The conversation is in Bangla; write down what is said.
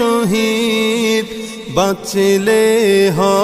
শহীদ বাঁচলে হয়।